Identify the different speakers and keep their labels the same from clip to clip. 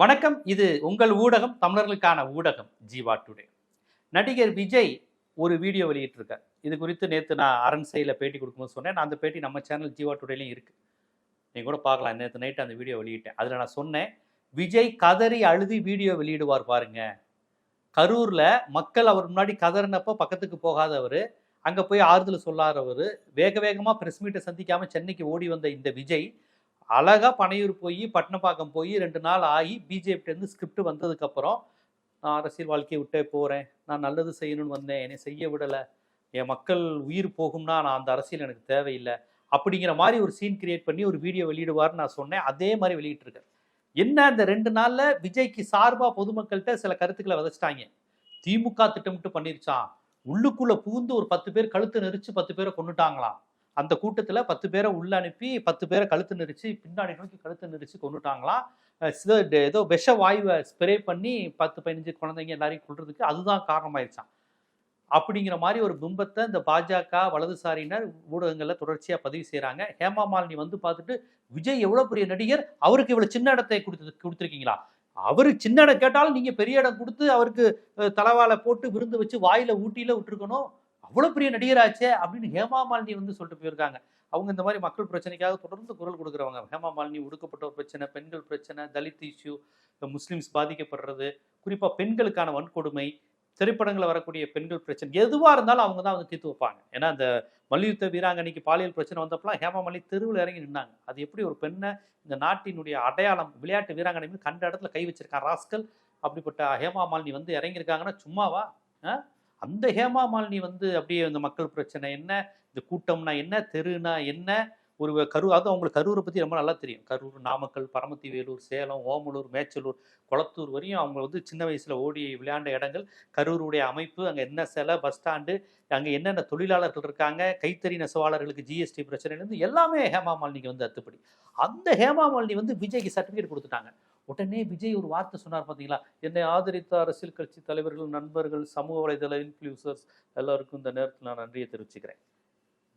Speaker 1: வணக்கம். இது உங்கள் ஊடகம் தமிழர்களுக்கான ஊடகம் ஜீவா டுடே. நடிகர் விஜய் ஒரு வீடியோ வெளியிட்டிருக்கார். இது குறித்து நேற்று நான் அரண்சையில் பேட்டி கொடுக்கும்போது சொன்னேன். நான் அந்த பேட்டி நம்ம சேனல் ஜீவா டுடேலையும் இருக்கு. நீங்கள் கூட பார்க்கலாம். நேற்று நைட்டு அந்த வீடியோ வெளியிட்டேன். அதில் நான் சொன்னேன் விஜய் கதறி அழுதி வீடியோ வெளியிடுவார் பாருங்க. கரூரில் மக்கள் அவர் முன்னாடி கதறினப்போ பக்கத்துக்கு போகாதவர் அங்கே போய் ஆறுதல் சொல்லாதவர் வேக வேகமாக ப்ரெஸ் மீட்டை சந்திக்காமல் சென்னைக்கு ஓடி வந்த இந்த விஜய் அழகாக பனையூர் போய் பட்டினப்பாக்கம் போய் ரெண்டு நாள் ஆகி பிஜேபியிலேருந்து ஸ்கிரிப்ட் வந்ததுக்கப்புறம் நான் அரசியல் வாழ்க்கையை விட்டே போகிறேன் நான் நல்லது செய்யணும்னு வந்தேன். என்னை செய்ய விடலை. என் மக்கள் உயிர் போகும்னா நான் அந்த அரசியல் எனக்கு தேவையில்லை. அப்படிங்கிற மாதிரி ஒரு சீன் கிரியேட் பண்ணி ஒரு வீடியோ வெளியிடுவார்னு நான் சொன்னேன். அதே மாதிரி வெளியிட்டிருக்கேன் என்ன இந்த ரெண்டு நாளில்? விஜய்க்கு சார்பாக பொதுமக்கள்கிட்ட சில கருத்துக்களை விதைச்சிட்டாங்க. திமுக திட்டமிட்டு பண்ணிருச்சான் உள்ளுக்குள்ளே பூந்து ஒரு பத்து பேர் கழுத்து நெரிச்சு பத்து பேரை கொண்டுட்டாங்களாம் அந்த கூட்டத்தில் பத்து பேரை உள்ள அனுப்பி பத்து பேரை கழுத்து நெரிச்சு பின்னாடி நோக்கி கழுத்து நெரிச்சு கொண்டுட்டாங்களாம் ஏதோ விஷ வாயுவை ஸ்ப்ரே பண்ணி பத்து பதினஞ்சு குழந்தைங்க எல்லாரையும் கொள்றதுக்கு அதுதான் காரணமாயிருச்சான் அப்படிங்கிற மாதிரி ஒரு பிம்பத்தை இந்த பாஜக வலதுசாரியினர் ஊடகங்களில் தொடர்ச்சியாக பதிவு செய்கிறாங்க ஹேமா மாலினி வந்து பார்த்துட்டு விஜய் எவ்வளோ பெரிய நடிகர்? அவருக்கு இவ்வளோ சின்ன இடத்தை கொடுத்து கொடுத்துருக்கீங்களா? அவர் சின்ன இடம் கேட்டாலும் நீங்கள் பெரிய இடம் கொடுத்து அவருக்கு தலைவாலை போட்டு விருந்து வச்சு வாயில் ஊட்டியில் விட்டுருக்கணும். அவ்வளோ பெரிய நடிகராச்சே அப்படின்னு ஹேமா மாலினி வந்து சொல்லிட்டு போயிருக்காங்க. அவங்க இந்த மாதிரி மக்கள் பிரச்சனைக்காக தொடர்ந்து குரல் கொடுக்குறவங்க. ஹேமா மாலினி ஒடுக்கப்பட்டோர் பிரச்சனை பெண்கள் பிரச்சனை தலித் இஷ்யூ முஸ்லீம்ஸ் பாதிக்கப்படுறது குறிப்பாக பெண்களுக்கான வன்கொடுமை திரைப்படங்களில் வரக்கூடிய பெண்கள் பிரச்சனை எதுவாக இருந்தாலும் அவங்க தான் வந்து தீர்த்து வைப்பாங்க. ஏன்னா அந்த மல்யுத்த வீராங்கனைக்கு பாலியல் பிரச்சனை வந்தப்பலாம் ஹேமா மாலினி தெருவில் இறங்கி நின்னாங்க. அது எப்படி ஒரு பெண்ணை இந்த நாட்டினுடைய அடையாளம் விளையாட்டு வீராங்கனை மீது கண்ட இடத்துல கை வச்சிருக்கான் ராஸ்கல்? அப்படிப்பட்ட ஹேமா மாலினி வந்து இறங்கியிருக்காங்கன்னா சும்மாவா? அந்த ஹேமா மாலினி வந்து அப்படியே இந்த மக்கள் பிரச்சனை என்ன? இந்த கூட்டம்னா என்ன? தெருனா என்ன? ஒரு கரூர் அது அவங்களுக்கு கரூரை பற்றி ரொம்ப நல்லா தெரியும். கரூர் நாமக்கல் பரமத்தி வேலூர் சேலம் ஓமலூர் மேச்சலூர் குளத்தூர் வரையும் அவங்க வந்து சின்ன வயசில் ஓடி விளையாண்ட இடங்கள். கரூருடைய அமைப்பு அங்கே என்ன சிலை பஸ் ஸ்டாண்டு அங்கே என்னென்ன தொழிலாளர்கள் இருக்காங்க கைத்தறி நெசவாளர்களுக்கு ஜிஎஸ்டி பிரச்சனைலேருந்து எல்லாமே ஹேமா மாலினிக்கு வந்து அத்துப்படி. அந்த ஹேமா மாலினி வந்து விஜய்க்கு சர்டிஃபிகேட் கொடுத்துட்டாங்க. உடனே விஜய் ஒரு வார்த்தை சொன்னார் பார்த்தீங்களா? என்னை ஆதரித்த அரசியல் கட்சி தலைவர்கள் நண்பர்கள் சமூக வலைதள இன்ஃப்ளூசர்ஸ் எல்லாருக்கும் இந்த நேரத்தில் நான் நன்றியை தெரிவிச்சுக்கிறேன்.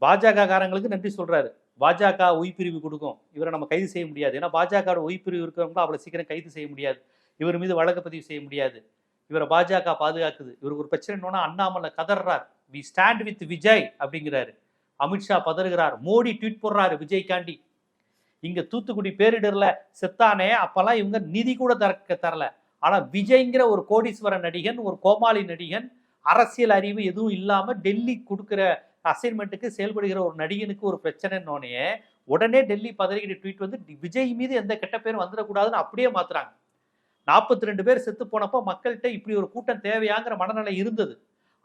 Speaker 1: பாஜக காரங்களுக்கு நன்றி சொல்றாரு. பாஜக உய்பிரிவு கொடுக்கும். இவரை நம்ம கைது செய்ய முடியாது. ஏன்னா பாஜக உய்பிரிவு இருக்கிறவங்க அவ்வளோ சீக்கிரம் கைது செய்ய முடியாது. இவர் மீது வழக்கு பதிவு செய்ய முடியாது. இவரை பாஜக பாதுகாக்குது. இவருக்கு ஒரு பிரச்சனைனா அண்ணாமலை கதறார் வி ஸ்டாண்ட் வித் விஜய் அப்படிங்கிறாரு. அமித்ஷா பதறுகிறார். மோடி ட்வீட் போடுறாரு விஜய்காண்டி இங்க தூத்துக்குடி பேரிடர்ல செத்தானே அப்பெல்லாம் இவங்க நிதி கூட தர தரல. ஆனா விஜய்ங்கிற ஒரு கோடீஸ்வர நடிகன் ஒரு கோமாளி நடிகன் அரசியல் அறிவு எதுவும் இல்லாம டெல்லி கொடுக்குற அசைன்மெண்ட்டுக்கு செயல்படுகிற ஒரு நடிகனுக்கு ஒரு பிரச்சனைன்னோனே உடனே டெல்லி பதறிக்கிட்ட ட்வீட் வந்து விஜய் மீது எந்த கெட்ட பேரும் வந்துடக்கூடாதுன்னு அப்படியே மாத்துறாங்க. நாற்பத்தி ரெண்டு பேர் செத்து போனப்போ மக்கள்கிட்ட இப்படி ஒரு கூட்டம் தேவையாங்கிற மனநிலை இருந்தது.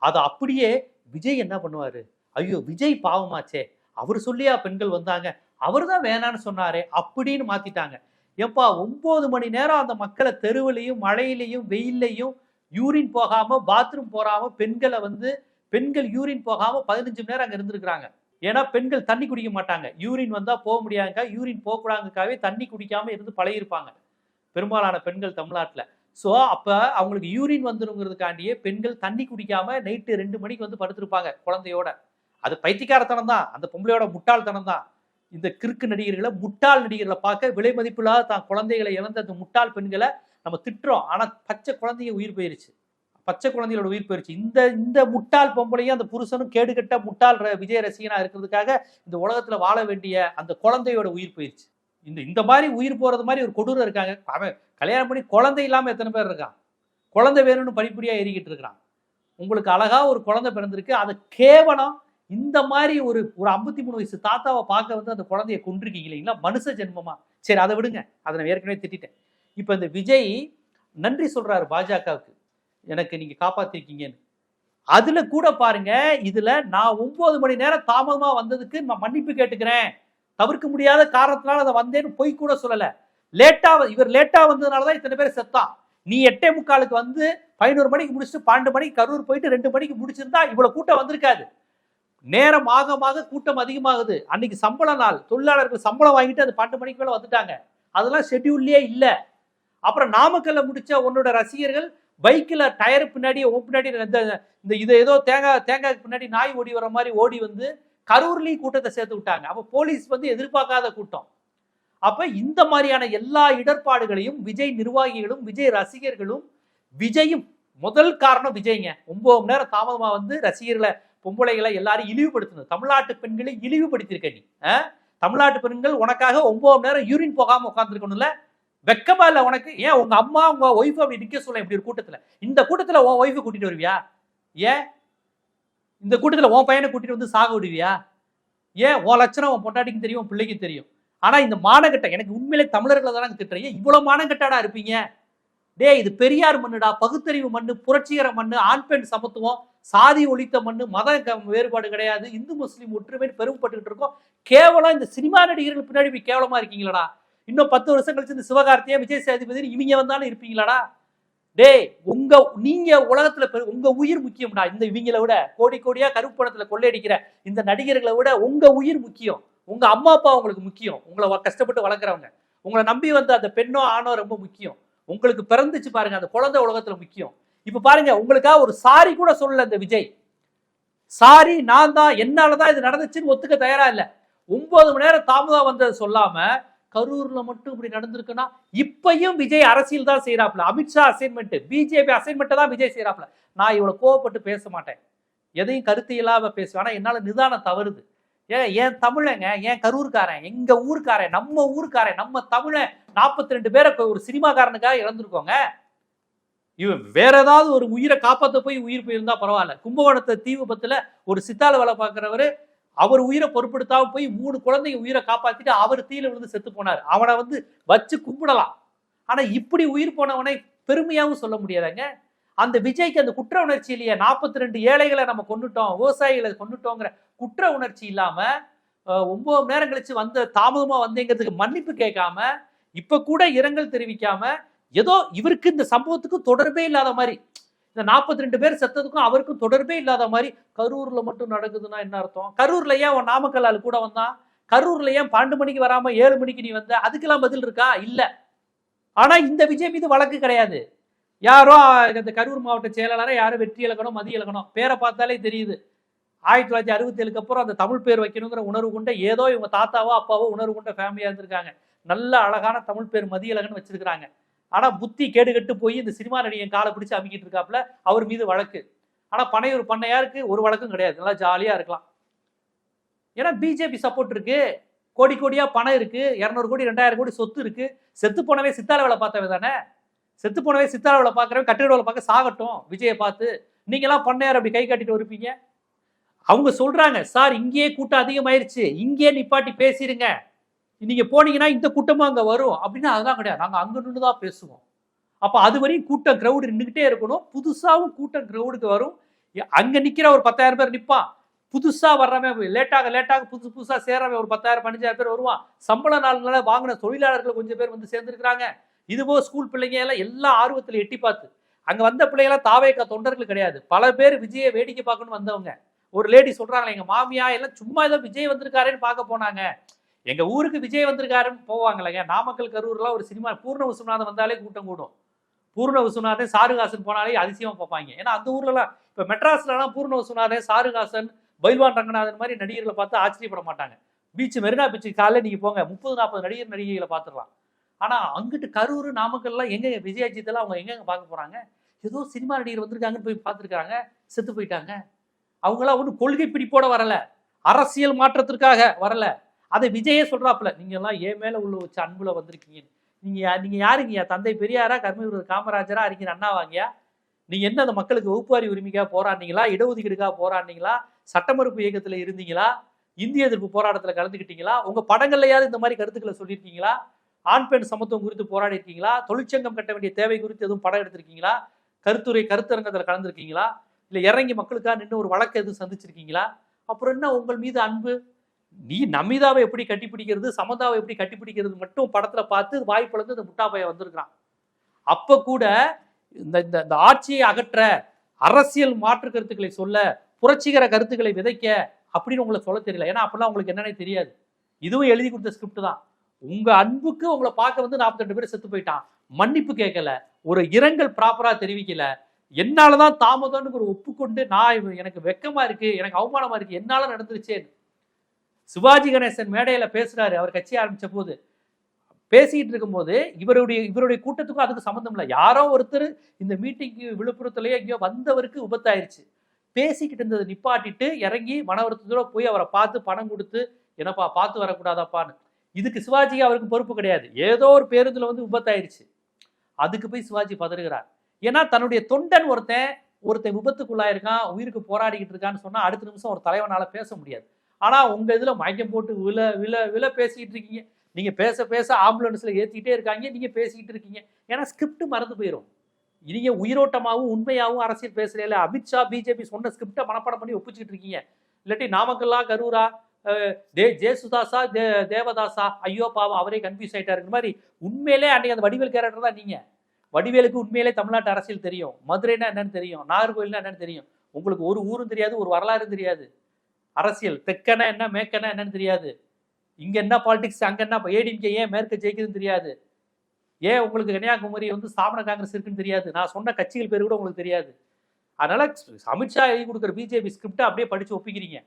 Speaker 1: அது அப்படியே விஜய் என்ன பண்ணுவாரு? ஐயோ விஜய் பாவமாச்சே. அவர் சொல்லியா பெண்கள் வந்தாங்க? அவர் தான் வேணான்னு சொன்னாரே அப்படின்னு மாத்திட்டாங்க. எப்பா ஒன்பது மணி நேரம் அந்த மக்களை தெருவிலையும் மழையிலையும் வெயில்லையும் யூரின் போகாம பாத்ரூம் போகாம பெண்களை வந்து பெண்கள் யூரின் போகாம பதினஞ்சு மணி நேரம் அங்க இருந்திருக்கிறாங்க. ஏன்னா பெண்கள் தண்ணி குடிக்க மாட்டாங்க. யூரின் வந்தா போக முடியாங்க யூரின் போகக்கூடாதுக்காகவே தண்ணி குடிக்காம இருந்து பழகிருப்பாங்க பெரும்பாலான பெண்கள் தமிழ்நாட்டுல. ஸோ அப்ப அவங்களுக்கு யூரின் வந்துருங்கிறதுக்காண்டியே பெண்கள் தண்ணி குடிக்காம நைட்டு ரெண்டு மணிக்கு வந்து படுத்திருப்பாங்க குழந்தையோட. அது பைத்தியக்காரத்தனம் தான் அந்த பொம்பளையோட முட்டாள்தனம் தான் இந்த கிறுக்கு நடிகர்களை முட்டாள் நடிகர்களை பார்க்க விலை மதிப்பில்லாத தான் குழந்தைகளை இழந்த அந்த முட்டாள் பெண்களை நம்ம திட்டுறோம். ஆனால் பச்சை குழந்தைய உயிர் போயிருச்சு. பச்சை குழந்தைகளோட உயிர் போயிருச்சு. இந்த இந்த முட்டாள் பொம்பளையும் அந்த புருஷனும் கேடுகட்ட முட்டாள் ர- விஜய் ரசிகனா இருக்கிறதுக்காக இந்த உலகத்துல வாழ வேண்டிய அந்த குழந்தையோட உயிர் போயிருச்சு. இந்த இந்த மாதிரி உயிர் போறது மாதிரி ஒரு கொடூரம் இருக்காங்க. அவன் கல்யாணம் பண்ணி குழந்தை இல்லாம எத்தனை பேர் இருக்கான்? குழந்தை வேணும்னு படிப்படியா ஏறிக்கிட்டு இருக்கிறான். உங்களுக்கு அழகா ஒரு குழந்தை பிறந்திருக்கு. அது கேவலம் இந்த மாதிரி ஒரு ஒரு ஐம்பத்தி மூணு வயசு தாத்தாவை பார்க்க வந்து அந்த குழந்தைய கொண்டிருக்கீங்க இல்லைங்களா? மனுஷ ஜென்மமா. சரி அதை விடுங்க. அதை நான் ஏற்கனவே திட்டிட்டேன். இப்போ இந்த விஜய் நன்றி சொல்றாரு பாஜகவுக்கு. எனக்கு நீங்க காப்பாத்திருக்கீங்கன்னு. அதுல கூட பாருங்க இதுல நான் ஒன்பது மணி நேரம் தாமதமா வந்ததுக்கு நான் மன்னிப்பு கேட்டுக்கிறேன். தவிர்க்க முடியாத காரணத்தினால அதை வந்தேன்னு பொய் கூட சொல்லல. லேட்டா இவர் லேட்டா வந்ததுனால தான் இத்தனை பேர் செத்தான் நீ எட்டே முக்காலுக்கு வந்து பதினோரு மணிக்கு முடிச்சுட்டு பன்னெண்டு மணிக்கு கரூர் போயிட்டு ரெண்டு மணிக்கு முடிச்சிருந்தா இவ்வளவு கூட்டம் வந்திருக்காது. நேரம் ஆக ஆக கூட்டம் அதிகமாகுது. அன்னைக்கு சம்பள நாள். தொழிலாளர்கள் சம்பளம் வாங்கிட்டு அது பன்னெண்டு மணிக்கு மேலே வந்துட்டாங்க. அதெல்லாம் ஷெட்யூல்லே இல்லை. அப்புறம் நாமக்கல்ல முடிச்ச உன்னோட ரசிகர்கள் பைக்கில் டயர் பின்னாடி பின்னாடி இந்த இந்த இது ஏதோ தேங்காய் தேங்காய்க்கு பின்னாடி நாய் ஓடி வர மாதிரி ஓடி வந்து கரூர்லேயும் கூட்டத்தை சேர்த்து விட்டாங்க. அப்போ போலீஸ் வந்து எதிர்பார்க்காத கூட்டம். அப்போ இந்த மாதிரியான எல்லா இடர்பாடுகளையும் விஜய் நிர்வாகிகளும் விஜய் ரசிகர்களும் விஜயும் முதல் காரணம் விஜய்ங்க. ஒன்பது மணி நேரம் தாமதமாக வந்து ரசிகர்களை பொம்பளைகளை எல்லாரும் இழிவுபடுத்தணும். தமிழ்நாட்டு பெண்களை இழிவுபடுத்தியிருக்க நீ. தமிழ்நாட்டு பெண்கள் உனக்காக ஒன்பது நேரம் யூரின் போகாம உட்காந்துருக்கணும்ல வெக்கமா இல்லை உனக்கு? ஏன் உங்க அம்மா உங்க ஒய்ஃப் அப்படி நிக்க சொல்ல இப்படி ஒரு கூட்டத்துல? இந்த கூட்டத்துல உன் ஒய்ஃபை கூட்டிட்டு வருவியா? ஏன்? இந்த கூட்டத்துல உன் பையனை கூட்டிட்டு வந்து சாக விடுவியா? ஏன்? உன் லட்சணம் உன் பொண்டாட்டிக்கும் தெரியும் உன் பிள்ளைக்கும் தெரியும். ஆனா இந்த மானகட்ட எனக்கு உண்மையிலே தமிழர்களை தான் திட்டுறேன் ஏன் இவ்வளவு மானகட்டாடா இருப்பீங்க? டேய் இது பெரியார் மண்ணுடா பகுத்தறிவு மண்ணு புரட்சிகர மண்ணு ஆண் பெண் சமத்துவம் சாதி ஒழித்த மண்ணு மத வேறுபாடு கிடையாது இந்து முஸ்லீம் ஒற்றுமை பெருமைப்பட்டுக்கிட்டு இருக்கோம். கேவலம் இந்த சினிமா நடிகர்கள் பின்னாடி போய் கேவலமா இருக்கீங்களடா? இன்னும் பத்து வருஷம் கழிச்சு இந்த சிவகார்த்தியா விஜய் சேதுபதி இவங்க வந்தாலும் இருப்பீங்களாடா? டேய் உங்க நீங்க உலகத்துல பெரு- உங்க உயிர் முக்கியம்டா இந்த இவங்களை விட கோடி கோடியா கருப்பு பணத்துல கொள்ளையடிக்கிற இந்த நடிகர்களை விட உங்க உயிர் முக்கியம். உங்க அம்மா அப்பா உங்களுக்கு முக்கியம். உங்களை கஷ்டப்பட்டு வளர்க்குறவங்க. உங்களை நம்பி வந்த அந்த பெண்ணோ ஆணோ ரொம்ப முக்கியம். உங்களுக்கு பிறந்துச்சு பாருங்க அந்த குழந்தை உலகத்துல முக்கியம். இப்ப பாருங்க உங்களுக்காக ஒரு சாரி கூட சொல்லல இந்த விஜய். சாரி நான் தான் என்னாலதான் இது நடந்துச்சுன்னு ஒத்துக்க தயாரா இல்ல. ஒன்பது மணி நேரம் தாமதம் வந்தது சொல்லாம கரூர்ல மட்டும் இப்படி நடந்திருக்குன்னா இப்பையும் விஜய் அரசியல் தான் செய்யறாப்ல அமித்ஷா அசைன்மெண்ட் பிஜேபி அசைன்மெண்ட் தான் விஜய் செய்யறாப்ல நான் இவ்வளவு கோவப்பட்டு பேச மாட்டேன். எதையும் கருத்து இல்லாம பேசுவேன். ஆனா என்னால நிதானம் தவறுது. ஏன் என் தமிழங்க ஏன் கரூர்காரன் எங்க ஊர்க்காரன் நம்ம ஊருக்காரன் நம்ம தமிழன் நாற்பத்தி ரெண்டு பேரை ஒரு சினிமாக்காரனுக்காக இழந்திருக்கோங்க இவன் வேற ஏதாவது ஒரு உயிரை காப்பாற்ற போய் உயிர் போயிருந்தா பரவாயில்ல. கும்பகோணத்தை தீ விபத்துல ஒரு சித்தால வேலை பார்க்குறவர் அவர் உயிரை பொருட்படுத்தாம போய் மூணு குழந்தைங்க உயிரை காப்பாத்திட்டு அவர் தீயில விழுந்து செத்து போனார். அவனை வந்து வச்சு கும்பிடலாம். ஆனா இப்படி உயிர் போனவனை பெருமையாகவும் சொல்ல முடியாதுங்க அந்த விஜய்க்கு அந்த குற்ற உணர்ச்சி இல்லையா. நாற்பத்தி ரெண்டு ஏழைகளை நம்ம கொண்டுட்டோம் விவசாயிகளை கொண்டுட்டோங்கிற குற்ற உணர்ச்சி இல்லாம ஒன்பது மணி நேரம் கழிச்சு வந்த தாமதமா வந்தேங்கிறதுக்கு மன்னிப்பு கேட்காம இப்ப கூட இரங்கல் தெரிவிக்காம ஏதோ இவருக்கு இந்த சம்பவத்துக்கு தொடர்பே இல்லாத மாதிரி இந்த நாற்பத்தி ரெண்டு பேர் செத்ததுக்கும் அவருக்கும் தொடர்பே இல்லாத மாதிரி கரூர்ல மட்டும் நடக்குதுன்னா என்ன அர்த்தம்? கரூர்ல ஏன் உன் நாமக்கல் கூட வந்தான் கரூர்ல ஏன் பன்னெண்டு மணிக்கு வராம ஏழு மணிக்கு நீ வந்த? அதுக்கெல்லாம் பதில் இருக்கா? இல்ல. ஆனா இந்த விஜய் மீது வழக்கு கிடையாது. யாரோ இந்த கரூர் மாவட்ட செயலாளரை யாரோ வெற்றி இலக்கணம் மதிய இலக்கணம் பேரை பார்த்தாலே தெரியுது. ஆயிரத்தி தொள்ளாயிரத்தி அறுபத்தி ஏழுக்கு அப்புறம் அந்த தமிழ் பேர் வைக்கணுங்கிற உணர்வு கொண்ட ஏதோ இவங்க தாத்தாவோ அப்பாவோ உணர்வு கொண்ட ஃபேமிலியாக இருந்திருக்காங்க. நல்ல அழகான தமிழ் பேர் மதியழகன் வச்சிருக்கிறாங்க. ஆனால் புத்தி கேடுகட்டு போய் இந்த சினிமா நடிகன் காலை பிடிச்சி அமைக்கிட்டு இருக்காப்புல அவர் மீது வழக்கு. ஆனால் பனையூர் பண்ணையாருக்கு ஒரு வழக்கும் கிடையாது. நல்லா ஜாலியாக இருக்கலாம். ஏன்னா பிஜேபி சப்போர்ட் இருக்கு. கோடி கோடியாக பணம் இருக்கு. இரநூறு கோடி ரெண்டாயிரம் கோடி சொத்து இருக்கு. செத்து போனவே சித்தார வேலை பார்த்தவன் தானே? செத்து போனவே சித்தார வேலை பார்க்கறவன் கட்டிட வேலை பார்க்க சாகட்டும். விஜயை பார்த்து. நீங்களாம் பண்ணையார் அப்படி கை காட்டிட்டு இருப்பீங்க அவங்க சொல்றாங்க சார் இங்கேயே கூட்டம் அதிகமாயிருச்சு. இங்கேயே நிப்பாட்டி பேசிடுங்க நீங்க போனீங்கன்னா இந்த கூட்டமும் அங்க வரும். அப்படின்னா அதெல்லாம் கிடையாது. நாங்க அங்க நின்று தான் பேசுவோம். அப்ப அது வரையும் கூட்டம் கிரௌடு நின்றுகிட்டே இருக்கணும். புதுசாகவும் கூட்டம் கிரௌடுக்கு வரும். அங்கே அங்க நிக்கிற ஒரு பத்தாயிரம் பேர் நிற்பான் புதுசா வர்றவன் லேட்டாக லேட்டாக புதுசு புதுசா சேர்றவன் ஒரு பத்தாயிரம் பதினஞ்சாயிரம் பேர் வருவான். சம்பள நாள்னால வாங்கின தொழிலாளர்கள் கொஞ்சம் பேர் வந்து சேர்ந்துருக்காங்க இதுபோ ஸ்கூல் பிள்ளைங்க எல்லாம் எல்லா ஆர்வத்துல எட்டி பார்த்து. அங்க வந்த பிள்ளைங்களாம் தாவேக்கா தொண்டர்கள் கிடையாது. பல பேர் விஜயை வேடிக்கை பார்க்கணும்னு வந்தவங்க. ஒரு லேடி சொல்றாங்களே எங்க மாமியா எல்லாம் சும்மா ஏதோ விஜய் வந்திருக்காருன்னு பார்க்க போனாங்க. எங்க ஊருக்கு விஜய் வந்திருக்காருன்னு போவாங்களேங்க நாமக்கல் கரூர்லாம் ஒரு சினிமா பூர்ண விஸ்வநாதன் வந்தாலே கூட்டம் கூடும். பூர்ண விஸ்வநாதன் சாருகாசன் போனாலே அதிசயமா பார்ப்பாங்க. ஏன்னா அந்த ஊர்லலாம் இப்ப மெட்ராஸ்லலாம் பூர்ண விஸ்வநாதன் சாருகாசன் பைல்வான் ரங்கநாதன் மாதிரி நடிகர்களை பார்த்து ஆச்சரியப்பட மாட்டாங்க. பீச் மெரினா பீச்சு காலைல நீங்க போங்க முப்பது நாற்பது நடிகர் நடிகைகளை பார்த்துடலாம். ஆனா அங்கிட்டு கரூர் நாமக்கல்லாம் எங்க விஜயாஜித்தெல்லாம் அவங்க எங்கெங்க பார்க்க போறாங்க? ஏதோ சினிமா நடிகர் வந்திருக்காங்கன்னு போய் பார்த்துருக்காங்க. செத்து போயிட்டாங்க. அவங்களாம் ஒன்றும் கொள்கை பிடிப்போட வரல. அரசியல் மாற்றத்திற்காக வரல. அதை விஜயே சொல்றாப்புல நீங்க எல்லாம் ஏன் மேல உள்ள வச்ச அன்புல வந்திருக்கீங்க. நீங்க நீங்க யாருங்கய்யா தந்தை பெரியாரா? கர்மவீரர் காமராஜரா? அறிஞர் அண்ணாவாங்கயா நீங்க என்ன அந்த மக்களுக்கு வகுப்பாரி உரிமைக்காக போராடினீங்களா? இடஒதுக்கீடுக்காக போராடினீங்களா? சட்டமறுப்பு இயக்கத்துல இருந்தீங்களா? இந்திய எதிர்ப்பு போராட்டத்துல கலந்துக்கிட்டீங்களா உங்க படங்கள்லயாவது இந்த மாதிரி கருத்துக்களை சொல்லியிருக்கீங்களா? ஆண் பெண் சமத்துவம் குறித்து போராடி இருக்கீங்களா தொழிற்சங்கம் கட்ட வேண்டிய தேவை குறித்து எதுவும் படம் எடுத்திருக்கீங்களா? கருத்துரை கருத்தரங்கத்துல கலந்துருக்கீங்களா? இல்லை இறங்கி மக்களுக்காக நின்று ஒரு வழக்கு எதுவும் சந்திச்சிருக்கீங்களா? அப்புறம் என்ன உங்கள் மீது அன்பு? நீ நமிதாவை எப்படி கட்டிப்பிடிக்கிறது சமதாவை எப்படி கட்டிப்பிடிக்கிறது மட்டும் படத்துல பார்த்து வாய் பிளந்து இந்த முட்டா வந்திருக்கிறான். அப்ப கூட இந்த இந்த இந்த ஆட்சியை அகற்ற அரசியல் மாற்று கருத்துக்களை சொல்ல புரட்சிகர கருத்துக்களை விதைக்க அப்படின்னு உங்களுக்கு சொல்ல தெரியல. ஏன்னா அப்பெல்லாம் உங்களுக்கு என்னன்னே தெரியாது. இதுவும் எழுதி கொடுத்த ஸ்கிரிப்ட் தான். உங்க அன்புக்கு உங்களை பார்க்க வந்து 42 பேர் செத்து போயிட்டான். மன்னிப்பு கேட்கல. ஒரு இரங்கல் ப்ராப்பரா தெரிவிக்கல. என்னாலதான் தாமதம்னு ஒரு ஒப்புக்கொண்டு நான் எனக்கு வெக்கமா இருக்கு எனக்கு அவமானமா இருக்கு என்னால நடந்துருச்சேன்னு சிவாஜி கணேசன் மேடையில பேசுறாரு அவர் கட்சி ஆரம்பிச்ச போது பேசிக்கிட்டு இருக்கும்போது இவருடைய இவருடைய கூட்டத்துக்கும் அதுக்கு சம்மந்தம் இல்லை. யாரோ ஒருத்தர் இந்த மீட்டிங்க்கு விழுப்புரத்துலயோ எங்கேயோ வந்தவருக்கு விபத்தாயிருச்சு பேசிக்கிட்டு இருந்ததை நிப்பாட்டிட்டு இறங்கி மன வருத்தத்தோட போய் அவரை பார்த்து பணம் கொடுத்து என்னப்பா பார்த்து வரக்கூடாதாப்பான்னு. இதுக்கு சிவாஜி அவருக்கு பொறுப்பு கிடையாது. ஏதோ ஒரு பேருந்துல வந்து விபத்தாயிருச்சு அதுக்கு போய் சிவாஜி பதறுகிறார். ஏன்னா தன்னுடைய தொண்டன் ஒருத்தன் ஒருத்தன் விபத்துக்குள்ளாயிருக்கான் உயிருக்கு போராடிக்கிட்டு இருக்கான்னு சொன்னா அடுத்த நிமிஷம் ஒரு தலைவனால பேச முடியாது. ஆனா உங்க இதுல மயக்கம் போட்டு வில வில வில பேசிக்கிட்டு இருக்கீங்க. நீங்க பேச பேச ஆம்புலன்ஸ்ல ஏத்திட்டே இருக்காங்க நீங்க பேசிக்கிட்டு இருக்கீங்க. ஏன்னா ஸ்கிரிப்ட் மறந்து போயிடும் நீங்க உயிரோட்டமாகவும் உண்மையாகவும் அரசியல் பேசல அமித்ஷா பிஜேபி சொன்ன ஸ்கிரிப்டை மனப்பாடம் பண்ணி ஒப்பிச்சுட்டு இருக்கீங்க. இல்லாட்டி நாமக்கல்லா கரூரா தே ஜேசுதாசா தே தேவதாசா ஐயோ பாவம் அவரே கன்ஃபியூஸ் ஆயிட்டாருங்கிற மாதிரி உண்மையிலே அன்னைக்கு அந்த வடிவேல் கேரக்டர் தான் நீங்க. வடிவேலுக்கு உண்மையிலே தமிழ்நாட்டு அரசியல் தெரியும். மதுரைனா என்னன்னு தெரியும். நாகர்கோயில்னா என்னன்னு தெரியும். உங்களுக்கு ஒரு ஊரும் தெரியாது ஒரு வரலாறும் தெரியாது. அரசியல். தெக்கனா என்ன மேக்கனா என்னன்னு தெரியாது. இங்க என்ன பாலிடிக்ஸ் அங்க என்ன ஏடிஎம்கே ஏன் மேற்கு ஜெயிக்குதுன்னு தெரியாது. ஏன் உங்களுக்கு கன்னியாகுமரி வந்து ஸ்தாபன காங்கிரஸ் இருக்குன்னு தெரியாது? நான் சொன்ன கட்சிகள் பேர் கூட உங்களுக்கு தெரியாது. அதனால அமித்ஷா எழுதி கொடுக்குற பிஜேபி ஸ்கிரிப்டை அப்படியே படிச்சு ஒப்பிக்கிறீங்க.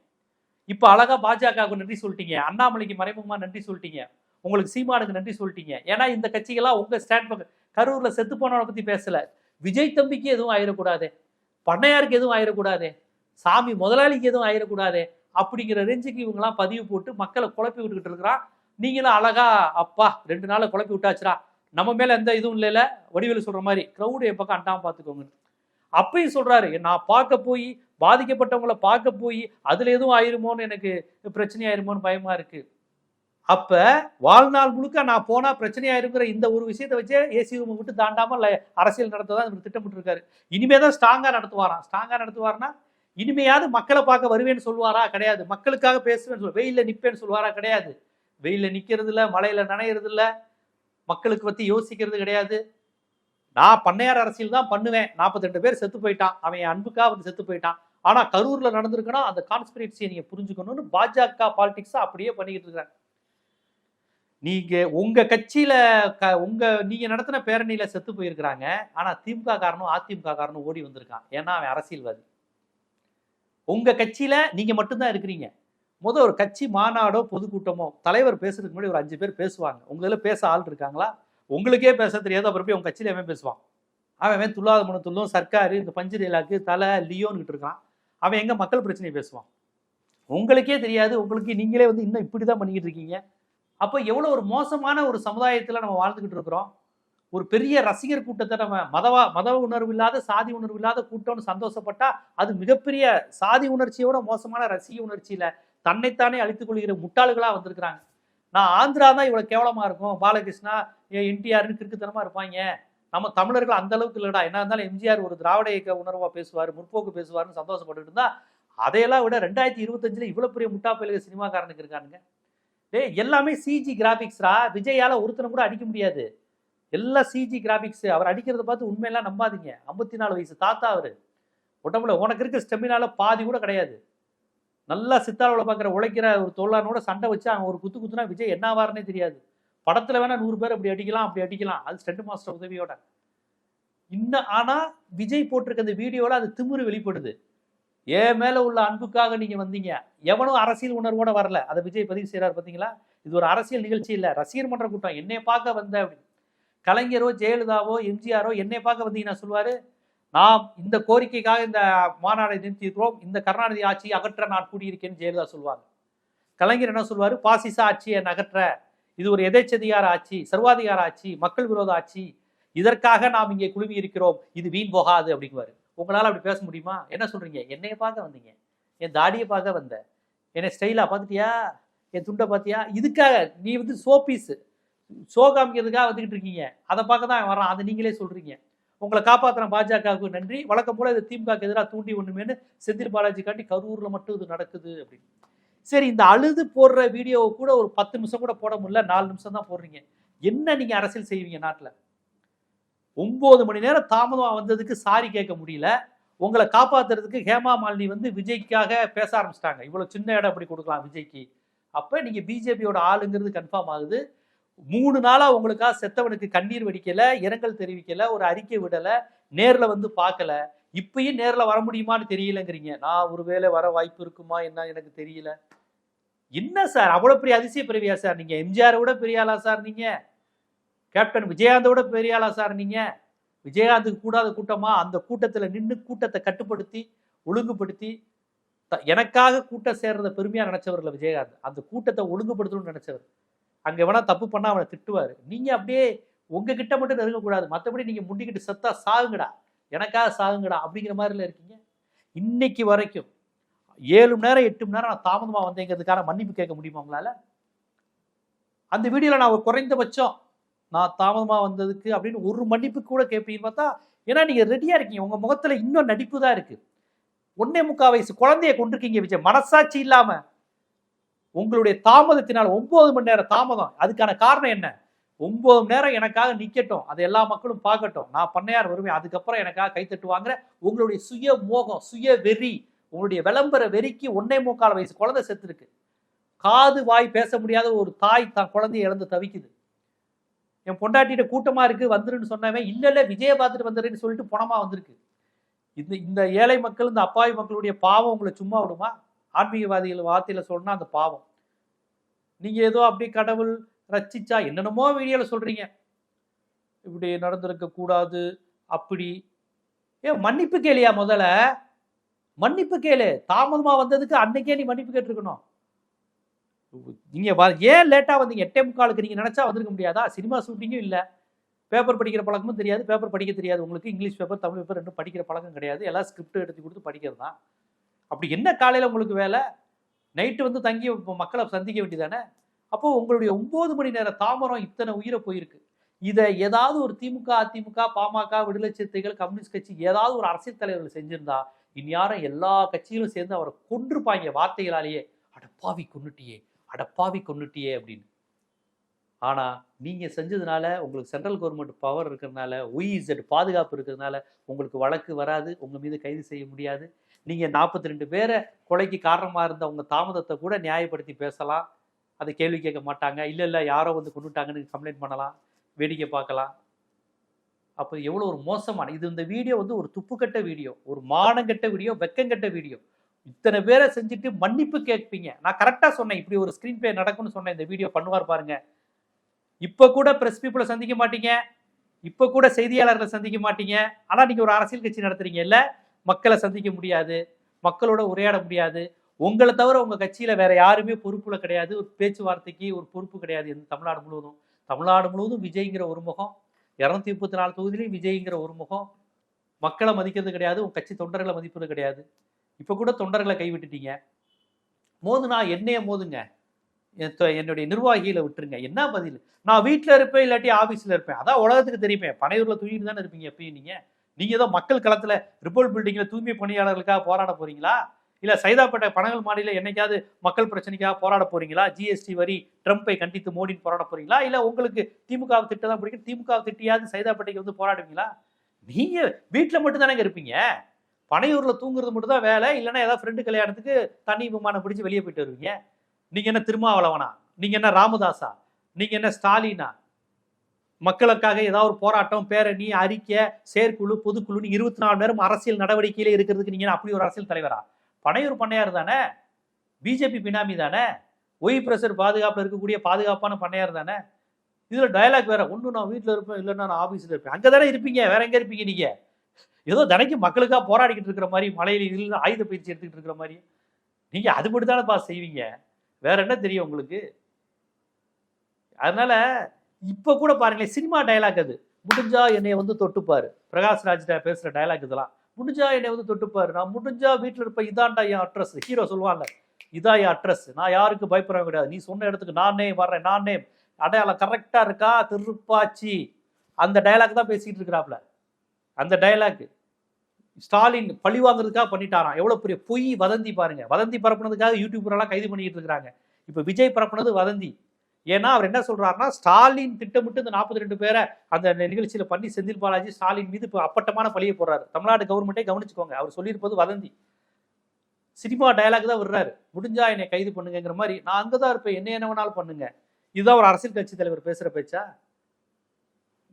Speaker 1: இப்போ அழகா பாஜகவுக்கு நன்றி சொல்லிட்டீங்க. அண்ணாமலைக்கு மறைமுகமா நன்றி சொல்லிட்டீங்க. உங்களுக்கு சீமானுக்கு நன்றி சொல்லிட்டீங்க. ஏன்னா இந்த கட்சிகள்லாம் உங்க ஸ்டாண்ட் பக்கம் கரூர்ல செத்து போனவனை பத்தி பேசல. விஜய் தம்பிக்கு எதுவும் ஆயிடக்கூடாது பண்ணையாருக்கு எதுவும் ஆயிடக்கூடாது சாமி முதலாளிக்கு எதுவும் ஆயிடக்கூடாது அப்படிங்கிற ரேஞ்சுக்கு இவங்கெல்லாம் பதிவு போட்டு மக்களை குழப்பி விட்டுக்கிட்டு இருக்கிறான். நீங்களும் அழகா அப்பா ரெண்டு நாள் குழப்பி விட்டாச்சுடா. நம்ம மேல எந்த இதுவும் இல்லைல்ல. வடிவேலு சொல்ற மாதிரி க்ரௌடு என் பக்கம் அண்டாம பார்த்துக்கோங்க அப்பயும் சொல்றாரு நான் பார்க்க போய் பாதிக்கப்பட்டவங்கள பார்க்க போய் அதுல எதுவும் ஆயிருமோன்னு எனக்கு பிரச்சனை ஆயிருமோன்னு பயமா இருக்கு. அப்ப வாழ்நாள் முழுக்க நான் போனா பிரச்சனையா இருக்கிற இந்த ஒரு விஷயத்தை வச்சே ஏசி ரூமை விட்டு தாண்டாம அரசியல் நடத்ததான் இவர் திட்டமிட்டு இருக்காரு இனிமே தான் ஸ்ட்ராங்கா நடத்துவாராம் ஸ்ட்ராங்கா நடத்துவார்னா இனிமையாவது மக்களை பார்க்க வருவேன்னு சொல்லுவாரா? கிடையாது. மக்களுக்காக பேசுவேன்னு சொல்ல வெயில நிப்பேன்னு சொல்லுவாரா? கிடையாது. வெயில நிக்கிறது இல்ல மழையில நனையிறது இல்ல மக்களுக்கு பத்தி யோசிக்கிறது கிடையாது. நான் பண்ணையார் அரசியல் தான் பண்ணுவேன். நாற்பத்தெட்டு பேர் செத்து போயிட்டான். அவன் அன்புக்காக வந்து செத்து போயிட்டான். ஆனா கரூர்ல நடந்திருக்குன்னா அந்த கான்ஸ்பிரசியை நீங்க புரிஞ்சுக்கணும்னு பாஜக பாலிடிக்ஸ் அப்படியே பண்ணிக்கிட்டு இருக்காங்க நீங்க உங்க கட்சியில க- உங்க நீங்க நடத்தின பேரணியில செத்து போயிருக்கிறாங்க. ஆனா திமுக காரனும் அதிமுக காரனும் ஓடி வந்திருக்கான். ஏன்னா அவன் அரசியல்வாதி. உங்க கட்சியில நீங்க மட்டும்தான் இருக்கிறீங்க. முத ஒரு கட்சி மாநாடோ பொதுக்கூட்டமோ தலைவர் பேசுறதுக்கு முன்னாடி ஒரு அஞ்சு பேர் பேசுவாங்க. உங்க பேச ஆள் இருக்காங்களா? உங்களுக்கே பேச தெரியாது. அப்புறம் போய் உங்க கட்சியில அவன் பேசுவான்? அவன் அவன் துல்லாத மனு துள்ளும். சர்க்காரு இந்த பஞ்சு தலை லியோன்னு இருக்கான். அவன் எங்க மக்கள் பிரச்சனையை பேசுவான்? உங்களுக்கே தெரியாது. உங்களுக்கு நீங்களே வந்து இன்னும் இப்படி தான் பண்ணிக்கிட்டு இருக்கீங்க. அப்போ எவ்வளோ ஒரு மோசமான ஒரு சமுதாயத்தில் நம்ம வாழ்ந்துக்கிட்டு இருக்கிறோம்? ஒரு பெரிய ரசிகர் கூட்டத்தை நம்ம மதவா மத உணர்வு இல்லாத சாதி உணர்வு இல்லாத கூட்டம்னு சந்தோஷப்பட்டா அது மிகப்பெரிய சாதி உணர்ச்சியோட மோசமான ரசிக உணர்ச்சியில தன்னைத்தானே அழித்துக் கொள்கிற முட்டாள்களா வந்திருக்கிறாங்க. நான் ஆந்திரா தான் இவ்வளவு கேவலமா இருக்கும். பாலகிருஷ்ணா என்டிஆர்னு கிறுக்குத்தனமா இருப்பாங்க. நம்ம தமிழர்கள் அந்த அளவுக்கு இல்லடா. என்ன இருந்தாலும் எம்ஜிஆர் ஒரு திராவிட இயக்க உணர்வா பேசுவார் முற்போக்கு பேசுவார்னு சந்தோஷப்பட்டு இருந்தா அதையெல்லாம் விட ரெண்டாயிரத்தி இருபத்தஞ்சுல இவ்வளவு பெரிய முட்டா பயிலுக சினிமாக்காரனுக்கு இருக்கானுங்க. டேய் எல்லாமே சிஜி கிராஃபிக்ஸ்ரா விஜயால ஒருத்தனை கூட அடிக்க முடியாது. எல்லாம் சிஜி கிராஃபிக்ஸ் அவர் அடிக்கிறத பார்த்து உண்மையெல்லாம் நம்பாதீங்க. ஐம்பத்தி நாலு வயசு தாத்தா அவர். உடம்புல உனக்கு இருக்க ஸ்டெமினால பாதி கூட கிடையாது. நல்லா சித்தாளவில் பார்க்குற உழைக்கிற ஒரு தொழிலானோட சண்டை வச்சு அவன் ஒரு குத்து குத்துனா விஜய் என்ன ஆவாருன்னே தெரியாது. படத்தில் வேணால் நூறு பேர் அப்படி அடிக்கலாம் அப்படி அடிக்கலாம். அது ஸ்டெண்ட் மாஸ்டர் உதவியோட. இன்னும் ஆனால் விஜய் போட்டிருக்க அந்த வீடியோவில் அது திமிரு வெளிப்படுது. என் மேலே உள்ள அன்புக்காக நீங்கள் வந்தீங்க. எவனும் அரசியல் உணர்வோட வரல. அதை விஜய் பதிவு செய்கிறார் பார்த்தீங்களா இது ஒரு அரசியல் நிகழ்ச்சி இல்லை. ரசிகர் மன்ற கூட்டம். என்னை பார்க்க வந்த அப்படி கலைஞரோ ஜெயலலிதாவோ எம்ஜிஆரோ என்னை பார்க்க வந்தீங்கன்னா சொல்லுவார். நாம் இந்த கோரிக்கைக்காக இந்த மாநாடை நிறுத்தியிருக்கிறோம். இந்த கருணாநிதி ஆட்சியை அகற்ற நான் கூடியிருக்கேன்னு ஜெயலலிதா சொல்லுவாங்க. கலைஞர் என்ன சொல்லுவார்? பாசிச ஆட்சியை நகற்ற. இது ஒரு எதேச்சதிகார ஆட்சி சர்வாதிகார ஆட்சி மக்கள் விரோத ஆட்சி. இதற்காக நாம் இங்கே குழுமி இருக்கிறோம் இது வீண் போகாது அப்படிங்குவாரு. உங்களால் அப்படி பேச முடியுமா? என்ன சொல்கிறீங்க என்னைய பார்க்க வந்தீங்க. என் தாடியை பார்க்க வந்த. என்னை ஸ்டைலாக பார்த்துட்டியா? என் துண்டை பார்த்தியா? இதுக்காக நீ வந்து சோ பீஸு ஷோ காமிக்கிறதுக்காக வந்துக்கிட்டு இருக்கீங்க. அதை பார்க்க தான் வரான் அதை நீங்களே சொல்கிறீங்க உங்களை காப்பாற்றுறேன் பாஜகவுக்கு நன்றி. வழக்கம் போல இது திமுகக்கு எதிராக தூண்டி ஒன்றுமேன்னு செந்தில் பாலாஜி காட்டி கரூரில் மட்டும் இது நடக்குது அப்படின்னு. சரி இந்த அழுது போடுற வீடியோவை கூட ஒரு பத்து நிமிஷம் கூட போட முடியல. நாலு நிமிஷம் தான் போடுறீங்க. என்ன நீங்கள் அரசியல் செய்வீங்க நாட்டில்? ஒம்பது மணி நேரம் தாமதமாக வந்ததுக்கு சாரி கேட்க முடியல. உங்களை காப்பாத்துறதுக்கு ஹேமா மாலினி வந்து விஜய்க்காக பேச ஆரம்பிச்சிட்டாங்க. இவ்வளோ சின்ன இடம் அப்படி கொடுக்கலாம் விஜய்க்கு? அப்போ நீங்கள் பிஜேபியோட ஆளுங்கிறது கன்ஃபார்ம் ஆகுது. மூணு நாளாக உங்களுக்காக செத்தவனுக்கு கண்ணீர் வெடிக்கலை இரங்கல் தெரிவிக்கலை ஒரு அறிக்கை விடலை நேரில் வந்து பார்க்கல. இப்பயும் நேரில் வர முடியுமான்னு தெரியலங்கிறீங்க. நான் ஒருவேளை வர வாய்ப்பு இருக்குமா என்ன எனக்கு தெரியல. என்ன சார்? அவ்வளோ பெரிய அதிசய பிறவியா சார் நீங்கள் எம்ஜிஆரை விட பெரிய ஆளா சார் நீங்கள் கேப்டன் விஜயகாந்தோட பெரிய ஆளா சார் நீங்க. விஜயகாந்துக்கு கூடாத கூட்டமா அந்த கூட்டத்துல நின்று கூட்டத்தை கட்டுப்படுத்தி ஒழுங்குபடுத்தி த- எனக்காக கூட்டம் சேர்றத பெருமையா நினைச்சவர்ல விஜயகாந்த். அந்த கூட்டத்தை ஒழுங்குபடுத்தணும்னு நினைச்சவர். அங்க வேணால் தப்பு பண்ணா அவனை திட்டுவாரு. நீங்க அப்படியே உங்ககிட்ட மட்டும் நெருங்கக்கூடாது. மற்றபடி நீங்க முண்டிக்கிட்டு செத்தா சாகுங்கடா. எனக்காக சாகுங்கடா அப்படிங்கிற மாதிரில இருக்கீங்க. இன்னைக்கு வரைக்கும் ஏழு மணி நேரம் எட்டு மணி நேரம் நான் தாமதமா வந்தேங்கிறதுக்கான மன்னிப்பு கேட்க முடியுமா உங்களால? அந்த வீடியோல நான் ஒரு குறைந்தபட்சம் நான் தாமதமா வந்ததுக்கு அப்படின்னு ஒரு மன்னிப்பு கூட கேட்பீங்கன்னு பார்த்தா ஏன்னா நீங்க ரெடியா இருக்கீங்க. உங்க முகத்துல இன்னும் நடிப்பு தான் இருக்கு. ஒன்னே முக்கால் வயசு குழந்தைய கொண்டிருக்கீங்க விஜய். மனசாட்சி இல்லாம. உங்களுடைய தாமதத்தினால் ஒன்பது மணி நேரம் தாமதம். அதுக்கான காரணம் என்ன? ஒன்பது மணி நேரம் எனக்காக நிக்கட்டும். அதை எல்லா மக்களும் பார்க்கட்டும். நான் பண்ணையார் வருவேன். அதுக்கப்புறம் எனக்காக கைத்தட்டுவாங்கிற உங்களுடைய சுய மோகம் சுய வெறி உங்களுடைய விளம்பர வெறிக்கு ஒன்னே முக்கால் வயசு குழந்தை செத்துருக்கு. காது வாய் பேச முடியாத ஒரு தாய் தான் குழந்தைய இழந்து தவிக்குது. என் பொண்டாட்டிட்ட கூட்டமா இருக்கு வந்துருன்னு சொன்னவன் இல்ல இல்ல விஜய பார்த்துட்டு வந்துடுறேன்னு சொல்லிட்டு பணமா வந்திருக்கு. இந்த இந்த ஏழை மக்கள் இந்த அப்பாவி மக்களுடைய பாவம் உங்களை சும்மா விடுமா? ஆன்மீகவாதிகள் வார்த்தையில சொன்னா அந்த பாவம். நீங்க ஏதோ அப்படி கடவுள் ரச்சிச்சா என்னென்னமோ வீடியோல சொல்றீங்க. இப்படி நடந்திருக்க கூடாது அப்படி. ஏ மன்னிப்பு கேளியா முதல்ல. மன்னிப்பு கேளு. தாமதமா வந்ததுக்கு அன்னைக்கே நீ மன்னிப்பு கேட்டிருக்கணும். நீங்கள் ஏன் லேட்டாக வந்தீங்க? எட்டே முக்காலுக்கு நீங்கள் நினச்சா வந்திருக்க முடியாதா? சினிமா ஷூட்டிங்கும் இல்லை. பேப்பர் படிக்கிற பழக்கமும் தெரியாது. பேப்பர் படிக்க தெரியாது. உங்களுக்கு இங்கிலீஷ் பேப்பர் தமிழ் பேப்பர் ரெண்டும் படிக்கிற பழக்கம் கிடையாது. எல்லாம் ஸ்கிரிப்ட் எடுத்து கொடுத்து படிக்கிறது? தான் அப்படி என்ன காலையில் உங்களுக்கு வேலை? நைட்டு வந்து தங்கி மக்களை சந்திக்க வேண்டியதானே? அப்போது உங்களுடைய ஒம்பது மணி நேர தாமரம் இத்தனை உயிரை போயிருக்கு. இதை ஏதாவது ஒரு திமுக அதிமுக பாமக விடுதலை சிறுத்தைகள் கம்யூனிஸ்ட் கட்சி ஏதாவது ஒரு அரசியல் தலைவர்கள் செஞ்சிருந்தா யாரும் எல்லா கட்சிகளும் சேர்ந்து அவரை கொன்றுப்பாங்க வார்த்தைகளாலேயே. அடப்பாவி கொன்னுட்டியே. அடப்பாவி கொன்னுட்டியே அப்படின்னு. ஆனால் நீங்கள் செஞ்சதுனால உங்களுக்கு சென்ட்ரல் கவர்மெண்ட் பவர் இருக்கிறதுனால ஒய்இசட் பாதுகாப்பு இருக்கிறதுனால உங்களுக்கு வழக்கு வராது உங்கள் மீது கைது செய்ய முடியாது. நீங்கள் நாற்பத்தி ரெண்டு பேரை கொலைக்கு காரணமாக இருந்த உங்கள் தாமதத்தை கூட நியாயப்படுத்தி பேசலாம். அதை கேள்வி கேட்க மாட்டாங்க. இல்லை இல்லை யாரோ வந்து கொண்டுட்டாங்கன்னு கம்ப்ளைண்ட் பண்ணலாம். வேடிக்கை பார்க்கலாம். அப்போ எவ்வளோ ஒரு மோசமான இது இந்த வீடியோ வந்து ஒரு துப்புக்கட்ட வீடியோ ஒரு மானங்கெட்ட வீடியோ வெக்கங்கட்ட வீடியோ இத்தனை பேரை செஞ்சுட்டு மன்னிப்பு கேட்பீங்க. நான் கரெக்டாக சொன்னேன். இப்படி ஒரு ஸ்க்ரீன் பிளே நடக்கும்னு சொன்னேன். இந்த வீடியோ பண்ணுவார் பாருங்க. இப்போ கூட ப்ரெஸ் பீப்புளை சந்திக்க மாட்டீங்க. இப்போ கூட செய்தியாளர்களை சந்திக்க மாட்டீங்க. ஆனால் நீங்கள் ஒரு அரசியல் கட்சி நடத்துறீங்க இல்லை மக்களை சந்திக்க முடியாது. மக்களோட உரையாட முடியாது. உங்களை தவிர உங்கள் கட்சியில் வேற யாருமே பொறுப்பில் கிடையாது. ஒரு பேச்சுவார்த்தைக்கு ஒரு பொறுப்பு கிடையாது இந்த தமிழ்நாடு முழுவதும். தமிழ்நாடு முழுவதும் விஜய்ங்கிற ஒரு முகம் இரநூத்தி முப்பத்தி நாலு தொகுதியிலையும் விஜய்ங்கிற ஒரு முகம் மக்களை மதிக்கிறது கிடையாது. உங்கள் கட்சி தொண்டர்களை மதிப்பது கிடையாது. இப்போ கூட தொண்டர்களை கைவிட்டுட்டீங்க. மோதுனா என்னைய மோதுங்க. என்னுடைய நிர்வாகியில விட்டுருங்க. என்ன பதில்? நான் வீட்டில் இருப்பேன் இல்லாட்டி ஆஃபீஸில் இருப்பேன். அதான் உலகத்துக்கு தெரியுமே. பனையூரில் தூங்கிட்டு தானே இருப்பீங்க எப்பயும் நீங்கள் நீங்கள் ஏதோ மக்கள் களத்தில் ரிப்போர்ட் பில்டிங்கில் தூய்மை பணியாளர்களுக்காக போராட போகிறீங்களா இல்லை சைதாப்பேட்டை பனகல் மாடியில் என்னைக்காவது மக்கள் பிரச்சனைக்காக போராட போகிறீங்களா ஜிஎஸ்டி வரி ட்ரம்ப்பை கண்டித்து மோடின்னு போராட போகிறீங்களா இல்லை உங்களுக்கு திமுக திட்ட தான் பிடிக்கும்? திமுக திட்டியாவது சைதாப்பேட்டைக்கு வந்து போராடுவீங்களா? நீங்கள் வீட்டில் மட்டும் தானேங்க இருப்பீங்க. பனையூரில் தூங்குறது மட்டும் தான் வேலை. இல்லைன்னா ஏதாவது ஃப்ரெண்டு கல்யாணத்துக்கு தனி விமானம் பிடிச்சி வெளியே போயிட்டு வருவீங்க. நீங்கள் என்ன திருமாவளவனா? நீங்கள் என்ன ராமதாசா? நீங்கள் என்ன ஸ்டாலினா? மக்களுக்காக ஏதாவது ஒரு போராட்டம் பேரணி அறிக்கை செயற்குழு பொதுக்குழுன்னு இருபத்தி நாலு நேரம் அரசியல் நடவடிக்கையில் இருக்கிறதுக்கு நீங்கள் அப்படி ஒரு அரசியல் தலைவரா? பனையூர் பண்ணையார் தானே? பிஜேபி பினாமி தானே? ஒய் பிரஷர் பாதுகாப்பில் இருக்கக்கூடிய பாதுகாப்பான பண்ணையார் தானே? இதில் டயலாக் வேற. ஒன்று நான் வீட்டில் இருப்பேன் இல்லைன்னா நான் ஆஃபீஸில் இருப்பேன். அங்கே தானே இருப்பீங்க. வேற எங்கே இருப்பீங்க நீங்கள் ஏதோ தினைக்கு மக்களுக்காக போராடிக்கிட்டு இருக்கிற மாதிரி மலையில் இதில் ஆயுத பயிற்சி எடுத்துக்கிட்டு இருக்கிற மாதிரி. நீங்கள் அது மட்டும் தானேப்பா செய்வீங்க. வேற என்ன தெரியும் உங்களுக்கு? அதனால இப்போ கூட பாருங்களேன் சினிமா டயலாக் அது. முடிஞ்சா என்னை வந்து தொட்டுப்பாரு. பிரகாஷ் ராஜ் பேசுகிற டயலாக் இதெல்லாம். முடிஞ்சா என்னை வந்து தொட்டுப்பாரு. நான் முடிஞ்சா வீட்டில் இருப்ப இதான்டா என் அட்ரஸ் ஹீரோ சொல்லுவான்ல. இதான் என் அட்ரஸ் நான் யாருக்கும் பயப்படவே கிடையாது நீ சொன்ன இடத்துக்கு நானே வர்றேன். நானே. அடையாளம் கரெக்டாக இருக்கா? திருப்பாச்சி. அந்த டயலாக் தான் பேசிக்கிட்டு இருக்கிறாப்ல. அந்த டயலாக் ஸ்டாலின் பழி வாங்குறதுக்காக பண்ணிட்டாராம். எவ்வளோ பெரிய பொய் வதந்தி பாருங்க. வதந்தி பரப்புனதுக்காக யூடியூபரெல்லாம் கைது பண்ணிட்டு இருக்கிறாங்க. இப்போ விஜய் பரப்புனது வதந்தி. ஏன்னா அவர் என்ன சொல்றாருன்னா ஸ்டாலின் திட்டமிட்டு இந்த நாற்பத்தி ரெண்டு பேரை அந்த நிகழ்ச்சியில் பண்ணி செந்தில் பாலாஜி ஸ்டாலின் மீது இப்போ அப்பட்டமான பழியை போடுறாரு. தமிழ்நாடு கவர்மெண்ட்டே கவனிச்சுக்கோங்க. அவர் சொல்லியிருப்பது வதந்தி. சினிமா டயலாக் தான் விடுறாரு. முடிஞ்சா என்னை கைது பண்ணுங்கிற மாதிரி. நான் அங்கே தான் இருப்பேன். என்ன என்ன வேணாலும் பண்ணுங்க. இதுதான் ஒரு அரசியல் கட்சி தலைவர் பேசுகிற பேச்சா?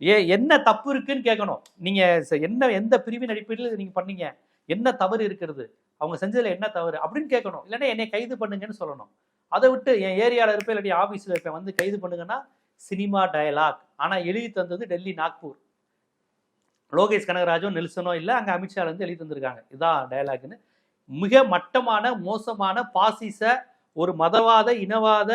Speaker 1: ஏ என்ன தப்பு இருக்குன்னு கேட்கணும். நீங்க என்ன எந்த பிரிவின் அடிப்படையில் நீங்க பண்ணீங்க? என்ன தவறு இருக்கிறது? அவங்க செஞ்சதுல என்ன தவறு? அப்படின்னு கேட்கணும். இல்லைன்னா என்னை கைது பண்ணுங்கன்னு சொல்லணும். அதை விட்டு என் ஏரியாவில் இருப்பேன் இல்லாட்டி ஆஃபீஸில் இருப்பேன் வந்து கைது பண்ணுங்கன்னா சினிமா டயலாக் ஆனால் எழுதி தந்தது டெல்லி நாக்பூர். லோகேஷ் கனகராஜோ நெல்சனோ இல்லை அங்கே அமித்ஷாலேருந்து எழுதி தந்திருக்காங்க. இதான் டயலாக்னு மிக மட்டமான மோசமான பாசிச ஒரு மதவாத இனவாத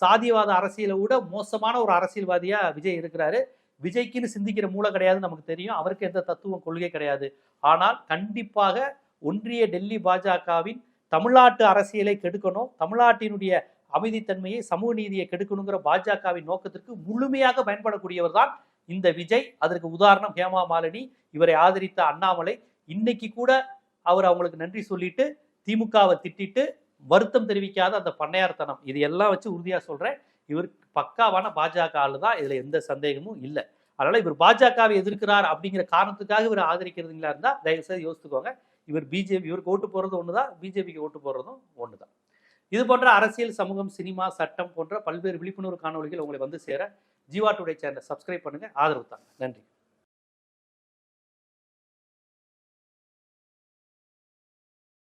Speaker 1: சாதிவாத அரசியலை விட மோசமான ஒரு அரசியல்வாதியாக விஜய் இருக்கிறாரு. விஜய்க்குன்னு சிந்திக்கிற மூளை கிடையாது நமக்கு தெரியும். அவருக்கு எந்த தத்துவம் கொள்கை கிடையாது. ஆனால் கண்டிப்பாக ஒன்றிய டெல்லி பாஜகவின் தமிழ்நாட்டு அரசியலை கெடுக்கணும் தமிழ்நாட்டினுடைய அமைதித்தன்மையை சமூக நீதியை கெடுக்கணுங்கிற பாஜகவின் நோக்கத்திற்கு முழுமையாக பயன்படக்கூடியவர் தான் இந்த விஜய். அதற்கு உதாரணம் ஹேமா மாலினி. இவரை ஆதரித்த அண்ணாமலை. இன்னைக்கு கூட அவர் அவங்களுக்கு நன்றி சொல்லிட்டு திமுகவை திட்டிட்டு வருத்தம் தெரிவிக்காத அந்த பண்ணையார்த்தனம். இது எல்லாம் வச்சு உறுதியாக சொல்கிறேன் இவர் பக்காவான பாஜக ஆளு தான் இதுல எந்த சந்தேகமும் இல்லை. அதனால இவர் பாஜகவை எதிர்க்கிறார் அப்படிங்கிற காரணத்துக்காக இவர் ஆதரிக்கிறதுங்களா இருந்தா தயவு செய்து யோசித்துக்கோங்க. இவர் பிஜேபி இவருக்கு ஓட்டு போறது ஒண்ணுதான். பிஜேபிக்கு ஓட்டு போடுறதும் ஒண்ணுதான். இது போன்ற அரசியல் சமூகம் சினிமா சட்டம் போன்ற பல்வேறு விழிப்புணர்வு காணொளிகள் உங்களை வந்து சேர ஜீவா டுடே சேனலை சப்ஸ்கிரைப் பண்ணுங்க. ஆதரவு தாங்க. நன்றி.